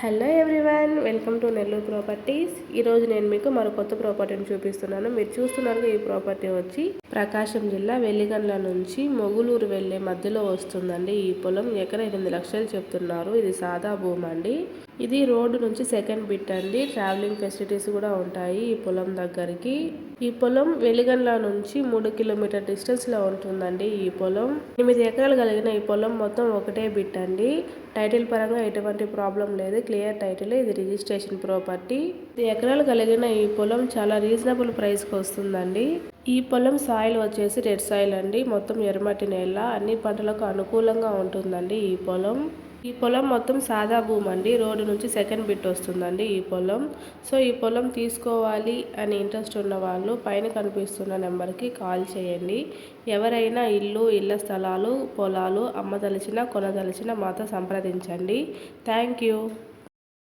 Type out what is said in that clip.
Hello everyone welcome to Nellore properties. ఈరోజు నేను మీకు మరో కొత్త ప్రాపర్టీని చూపిస్తున్నాను. మీరు చూస్తున్నారు ఈ ప్రాపర్టీ వచ్చి ప్రకాశం జిల్లా వెల్లిగండ్ల నుంచి మొగులూరు వెళ్ళే మధ్యలో వస్తుందండి ఈ పొలం. ఎకర ఎనిమిది లక్షలు చెప్తున్నారు. ఇది సాదా భూమి అండి ఇది రోడ్డు నుంచి సెకండ్ బిట్ అండి. ట్రావెలింగ్ ఫెసిలిటీస్ కూడా ఉంటాయి ఈ పొలం దగ్గరికి. ఈ పొలం వెలిగండ్ల నుంచి మూడు కిలోమీటర్ డిస్టెన్స్లో ఉంటుందండి ఈ పొలం. ఎనిమిది ఎకరాలు కలిగిన ఈ పొలం మొత్తం ఒకటే బిట్ అండి. టైటిల్ పరంగా ఎటువంటి ప్రాబ్లం లేదు. క్లియర్ టైటిల్ ఇది రిజిస్ట్రేషన్ ప్రాపర్టీ. ఎకరాలు కలిగిన ఈ పొలం చాలా రీజనబుల్ ప్రైస్కి వస్తుందండి. ఈ పొలం సాయిల్ వచ్చేసి రెడ్ సాయిల్ అండి. మొత్తం ఎర్రమట్టి నేల. అన్ని పంటలకు అనుకూలంగా ఉంటుందండి ఈ పొలం. ఈ పొలం మొత్తం సాదా భూమి అండి. రోడ్డు నుంచి సెకండ్ బిట్ వస్తుందండి ఈ పొలం. సో ఈ పొలం తీసుకోవాలి అని ఇంట్రెస్ట్ ఉన్న వాళ్ళు పైన కనిపిస్తున్న నెంబర్కి కాల్ చేయండి. ఎవరైనా ఇల్లు ఇళ్ళ స్థలాలు పొలాలు అమ్మదలిచిన కొనదలిచిన మాతో సంప్రదించండి. Thank you